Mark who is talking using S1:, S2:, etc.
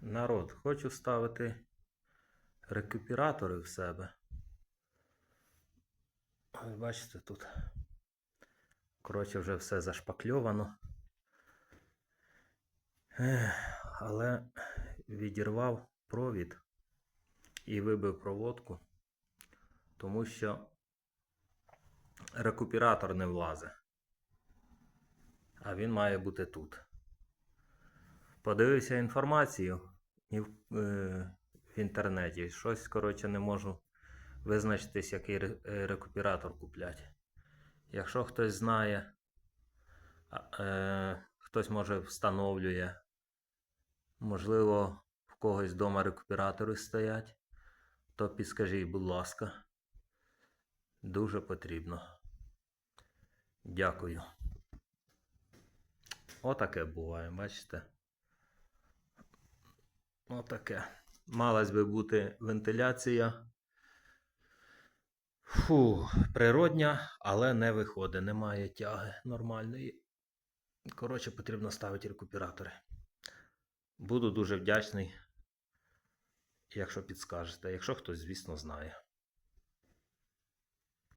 S1: Народ, хочу ставити рекуператори в себе. Ось бачите тут. Коротше, вже все зашпакльовано. Але відірвав провід і вибив проводку, тому що рекуператор не влазить. А він має бути тут. Подивився інформацію в, е, в інтернеті. Щось, коротше, не можу визначитись, який е, рекуператор купляти. Якщо хтось знає, е, хтось може встановлює, можливо, в когось вдома рекуператори стоять, то підскажіть, будь ласка. Дуже потрібно. Дякую. Отаке буває, бачите? Отаке. Малась би бути вентиляція. Фу, природня, але не виходить, немає тяги нормальної. Коротше, потрібно ставити рекуператори. Буду дуже вдячний, якщо підскажете, якщо хтось, звісно, знає.